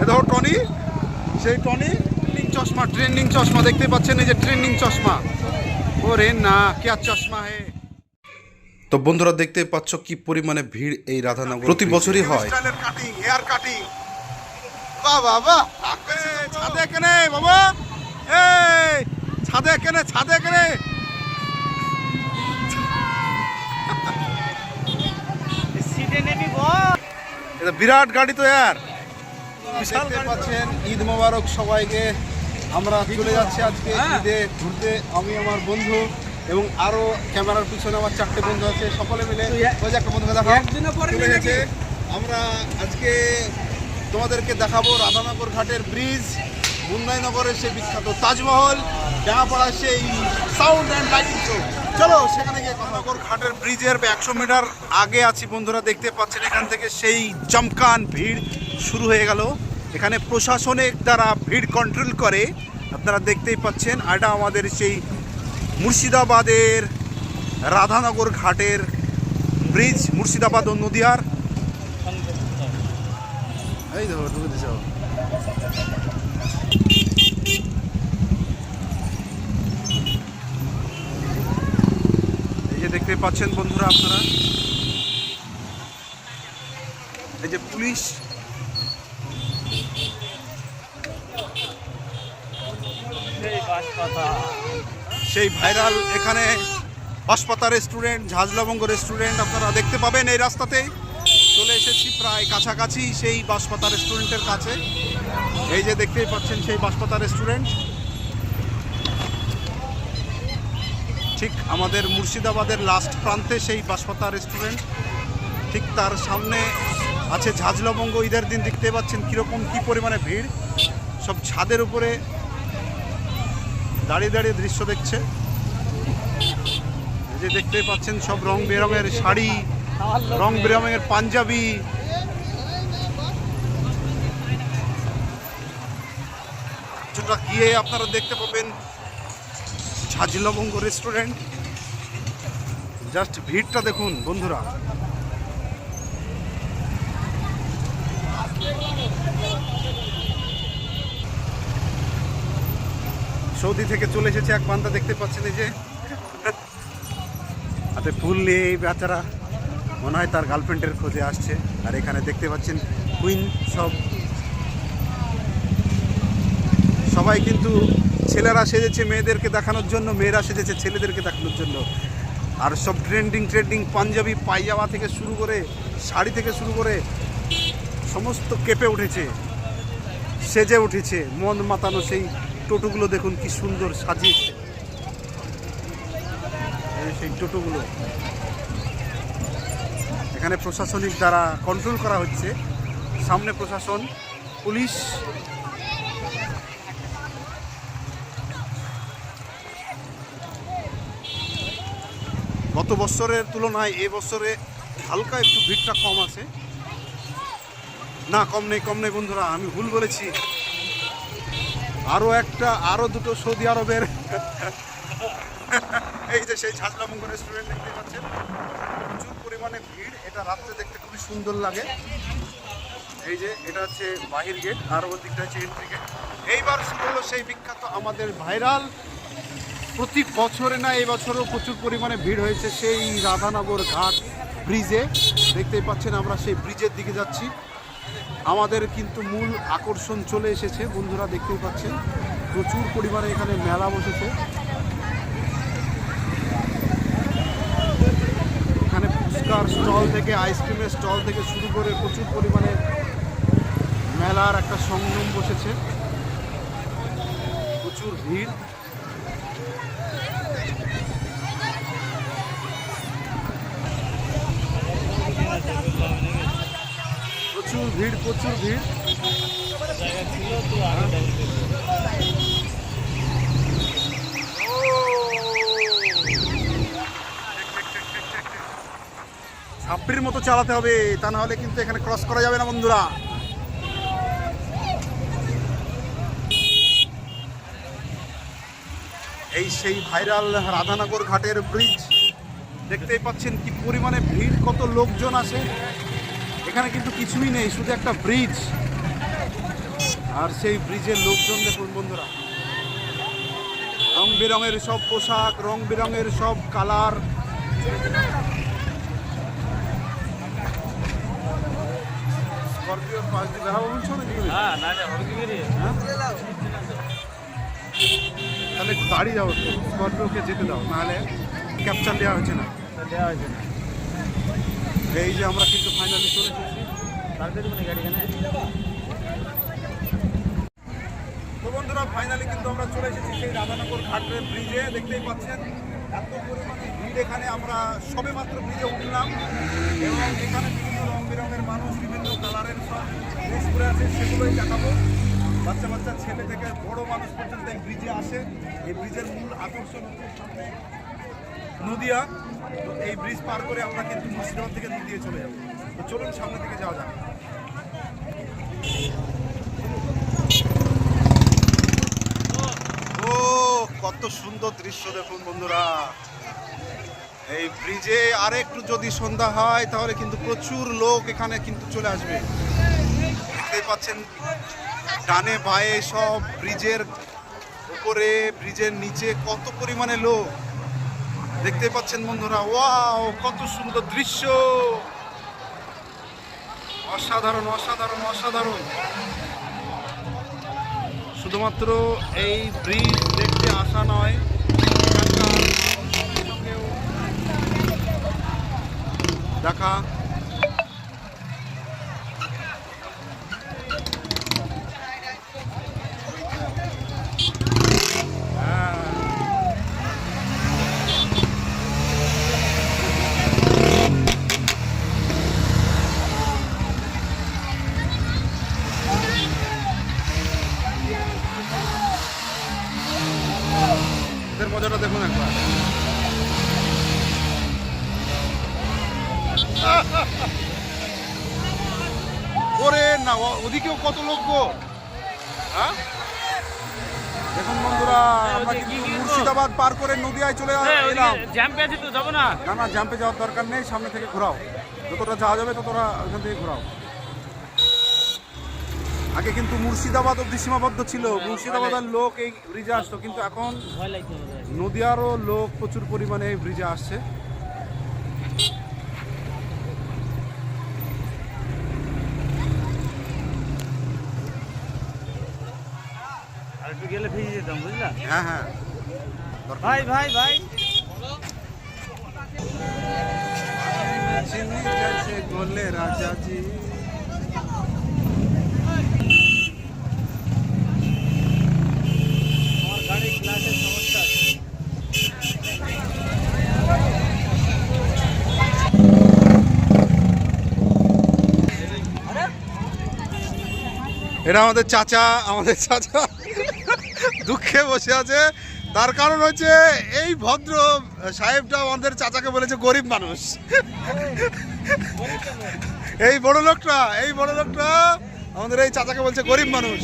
এ Tony সেই Tony trending চশমা trending চশমা দেখতে পাচ্ছেন এই যে ট্রেন্ডিং চশমা। ওরে না কেয়া চশমা হে। তো বন্ধুরা দেখতে পাচ্ছ কি পরিমাণে ভিড় এই রাধানগর প্রতি বছরই হয়। কাটিং হেয়ার কাটিং বাহ বাহ বাহ। ছাদে কেনে বাবা। এই ছাদে কেনে ছাদে কেনে এটা বিরাট গাড়ি তো ইয়ার বিশাল পাচ্ছেন ঈদ মোবারক সবাইকে। আমরা চলে যাচ্ছি আজকে ঈদে ঘুরতে। আমি আমার বন্ধু এবং আরও ক্যামেরার পিছনে আমার চারটে বন্ধু আছে। সকলে মিলে ওই যে একটা বন্ধু দেখো চলে গেছে। আমরা আজকে তোমাদেরকে দেখাবো রাধানগর ঘাটের ব্রিজ মুন্নাইনগরের সেই বিখ্যাত তাজমহল ডাঙাপাড়ার সেই সাউন্ড অ্যান্ড লাইটিং শো ঘাটের ব্রিজের একশো মিটার আগে আছি বন্ধুরা, দেখতে পাচ্ছেন এখান থেকে সেই জমকান ভিড় শুরু হয়ে গেল। এখানে প্রশাসনের দ্বারা ভিড় কন্ট্রোল করে, আপনারা দেখতেই পাচ্ছেন এটা আমাদের সেই মুর্শিদাবাদের রাধানগর ঘাটের ব্রিজ মুর্শিদাবাদ ও নদিয়ার। এই দেখো এই যে দেখতে পাচ্ছেন বন্ধুরা আপনারা। এই যে পুলিশ। সেই ভাইরাল এখানে বাঁশপাতা রেস্টুরেন্ট, ঝাঁঝলাবঙ্গ রেস্টুরেন্ট আপনারা দেখতে পাবেন এই রাস্তাতেই। চলে এসেছি প্রায় কাছাকাছি সেই বাঁশপাতা রেস্টুরেন্টের কাছে। এই যে দেখতেই পাচ্ছেন সেই বাঁশপাতা রেস্টুরেন্ট। ঠিক আমাদের মুর্শিদাবাদের লাস্ট প্রান্তে সেই বাঁশপাতা রেস্টুরেন্ট ঠিক তার সামনে আছে ঝাঁঝলবঙ্গ ঈদের দিন দেখতে পাচ্ছেন কীরকম কী পরিমাণে ভিড়। সব ছাদের উপরে দাঁড়িয়ে দাঁড়িয়ে দৃশ্য দেখছে। যে দেখতেই পাচ্ছেন সব রং বেরঙের শাড়ি, রং বেরঙের পাঞ্জাবি। কিছুটা গিয়ে আপনারা দেখতে পাবেন ঝাঁঝলবঙ্গ রেস্টুরেন্ট। জাস্ট ভিড়টা দেখুন, বন্ধুরা। সৌদি থেকে চলে এসেছে এক বান্দা, দেখতে পাচ্ছেন এই যে। হাতে ফুল নিয়ে এই বেচারা। মনে হয় তার গার্লফ্রেন্ডের খোঁজে আসছে। আর এখানে দেখতে পাচ্ছেন কুইন সব। সবাই কিন্তু ছেলেরা সেজেছে মেয়েদেরকে দেখানোর জন্য, মেয়েরা সেজেছে ছেলেদেরকে দেখানোর জন্য। আর সব ট্রেন্ডিং ট্রেন্ডিং পাঞ্জাবি, পাইজামা থেকে শুরু করে, শাড়ি থেকে শুরু করে, সমস্ত কেঁপে উঠেছে, সেজে উঠেছে। মন মাতানো সেই টোটোগুলো দেখুন কি সুন্দর সাজিয়েছে। সেই টোটোগুলো। এখানে প্রশাসনিক দ্বারা কন্ট্রোল করা হচ্ছে। সামনে প্রশাসন, পুলিশ গত বছরের তুলনায় এ বছরে হালকা একটু ভিড়টা কম আছে। না, কম নেই কম নেই বন্ধুরা, আমি ভুল বলেছি। আরও একটা আরও দুটো সৌদি আরবের। এই যে সেই ঝাঁঝলামঙ্গ রেস্টুরেন্ট দেখতে পাচ্ছেন। প্রচুর পরিমাণে ভিড়, এটা রাত্রে দেখতে খুবই সুন্দর লাগে। এই যে, এটা হচ্ছে বাহির গেট আর ওর দিকটা হচ্ছে এন্ট্রি গেট এইবার হলো সেই বিখ্যাত আমাদের ভাইরাল প্রতি বছরে না, এই বছরও প্রচুর পরিমাণে ভিড় হয়েছে সেই রাধানগর ঘাট ব্রিজে দেখতেই পাচ্ছেন আমরা সেই ব্রিজের দিকে যাচ্ছি। আমাদের কিন্তু মূল আকর্ষণ চলে এসেছে, বন্ধুরা দেখতেই পাচ্ছেন। প্রচুর পরিমাণে এখানে মেলা বসেছে। এখানে ফুচকার স্টল থেকে, আইসক্রিমের স্টল থেকে শুরু করে প্রচুর পরিমাণে মেলার একটা সংযম বসেছে। প্রচুর ভিড়। প্রচুর ভিড় প্রচুর ভিড়। ছাব্বির মতো চালাতে হবে, তা না হলে কিন্তু এখানে ক্রস করা যাবে না, বন্ধুরা। এই সেই ভাইরাল রাধানগর ঘাটের ব্রিজ দেখতেই পাচ্ছেন কি পরিমাণে ভিড়, কত লোকজন আসে। এখানে কিন্তু কিছুই নেই শুধু একটা ব্রিজ আর সেই ব্রিজের লোকজন দেখুন বন্ধুরা। রং বেরঙের সব পোশাক রং বেরঙের সব কালার স্করপিওর পাশ দিয়ে বেড়াবো বলছো নাকি? তুমি? হ্যাঁ না হ্যাঁ? তাহলে গাড়ি যাও স্করপিওকে যেতে দাও নাহলে ক্যাপচার দেওয়া হচ্ছে না। দেওয়া হয়েছে না। এই যে আমরা কিন্তু ফাইনালি চলে এসেছি। মানে তো বন্ধুরা ফাইনালি কিন্তু আমরা চলে এসেছি সেই রাধানগর ঘাটের ব্রিজে দেখতেই পাচ্ছেন এত পরিমাণে ভিড় এখানে। আমরা সবে মাত্র ব্রিজে উঠলাম এবং এখানে বিভিন্ন রং বেরঙের মানুষ বিভিন্ন কালারের সব ড্রেস করে আছে সেগুলোই দেখাবো। বাচ্চা বাচ্চা ছেলে থেকে বড় মানুষ পর্যন্ত এই ব্রিজে আসে। এই ব্রিজের মূল আকর্ষণ হচ্ছে সামনে। নদিয়া, তো এই ব্রিজ পার করে আমরা কিন্তু মুর্শিদাবাদ থেকে নদিয়ে চলে যাব। তো চলুন সামনে দিকে যাওয়া যাক। ও, কত সুন্দর দৃশ্য দেখুন বন্ধুরা। এই ব্রিজে আর একটু যদি সন্ধ্যা হয়, তাহলে কিন্তু প্রচুর লোক এখানে কিন্তু চলে আসবে। দেখতেই পাচ্ছেন, ডানে বায়ে সব ব্রিজের উপরে ব্রিজের নিচে কত পরিমাণে লোক। দেখতে পাচ্ছেন বন্ধুরা, ওয়াও, কত সুন্দর দৃশ্য। অসাধারণ অসাধারণ অসাধারণ। শুধুমাত্র এই ব্রিজ দেখতে আসা নয় দেখা হ্যাঁ। এদের মজাটা দেখুন একবার। ওরে না ওদিকেও কত লোক গো? হ্যাঁ? দেখুন বন্ধুরা আমরা কিন্তু মুর্শিদাবাদ পার করে নদিয়ায় চলে হ্যাঁ এলাম। জ্যাম্পে আছে তো যাব না। না না জাম্পে যাওয়ার দরকার নেই সামনে থেকে ঘোরাও। যতটা যাওয়া যাবে ততটা ওখান থেকে ঘোরাও। আগে কিন্তু মুর্শিদাবাদ অব্দি সীমাবদ্ধ ছিল। মুর্শিদাবাদের লোক এই ব্রিজে আসতো কিন্তু এখন। নদিয়ারও লোক প্রচুর পরিমাণে এই ব্রিজে আসছে। গেলে ভেজে যেতাম বুঝলা? হ্যাঁ হ্যাঁ। ভাই ভাই ভাই। রাজা জি আমার গাড়ি গ্লাসের সমস্যা আছে এটা আমাদের চাচা আমাদের চাচা দুঃখে বসে আছে। তার কারণ হচ্ছে এই ভদ্র সাহেবটা আমাদের চাচাকে বলেছে গরিব মানুষ। এই বড় লোকটা এই বড় লোকটা আমাদের এই চাচাকে বলছে গরিব মানুষ।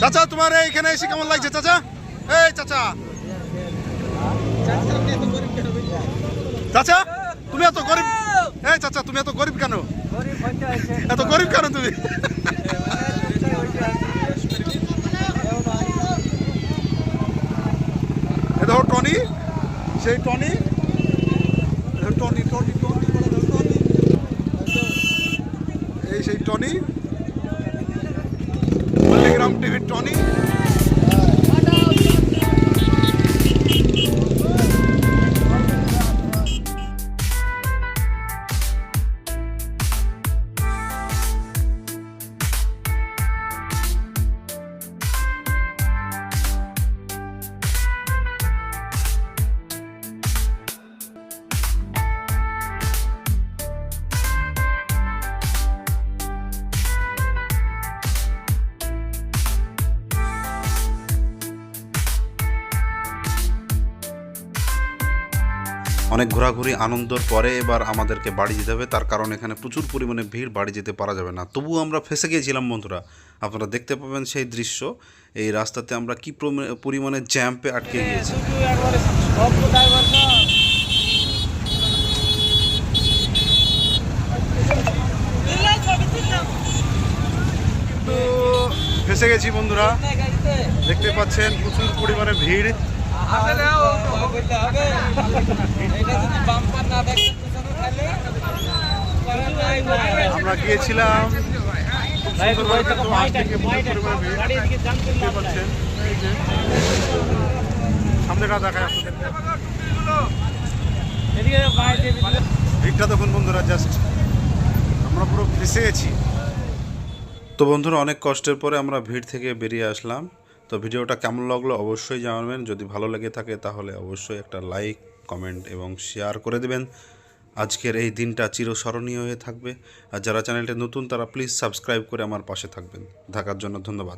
চাচা তোমার এইখানে এসে কেমন লাগছে চাচা? এই চাচা। চাচা তুমি এত গরিব এই চাচা তুমি এত গরিব কেন? এত গরিব কেন তুমি এ দেখো টনি সেই Tony. Tony Tony Tony Tony. এই সেই টনি। পল্লিগ্রাম টিভির টনি। অনেক ঘোরাঘুরি, আনন্দর পরে এবার আমাদেরকে বাড়ি যেতে হবে। তার কারণ এখানে প্রচুর পরিমাণে ভিড়, বাড়ি যেতে পারা যাবে না। তবু আমরা ফেসে গিয়েছিলাম বন্ধুরা। আপনারা দেখতে পাবেন সেই দৃশ্য। এই রাস্তাতে আমরা কি পরিমাণে জ্যাম্পে আটকে গিয়েছি। ফেসে গেছি বন্ধুরা। দেখতে পাচ্ছেন প্রচুর পরিমাণে ভিড়। আমরা গিয়েছিলাম। সামনেটা দিলে। ভিড়টা দেখুন বন্ধুরা জাস্ট আমরা পুরো ফেসে গেছি। তো বন্ধুরা, অনেক কষ্টের পরে আমরা ভিড় থেকে বেরিয়ে আসলাম। তো ভিডিওটা কেমন লাগল অবশ্যই জানাবেন। যদি ভালো লেগে থাকে তাহলে অবশ্যই একটা লাইক, কমেন্ট এবং শেয়ার করে দেবেন। আজকের এই দিনটা চিরস্মরণীয় হয়ে থাকবে। আর যারা চ্যানেলটা নতুন তারা প্লিজ সাবস্ক্রাইব করে আমার পাশে থাকবেন। থাকার জন্য ধন্যবাদ।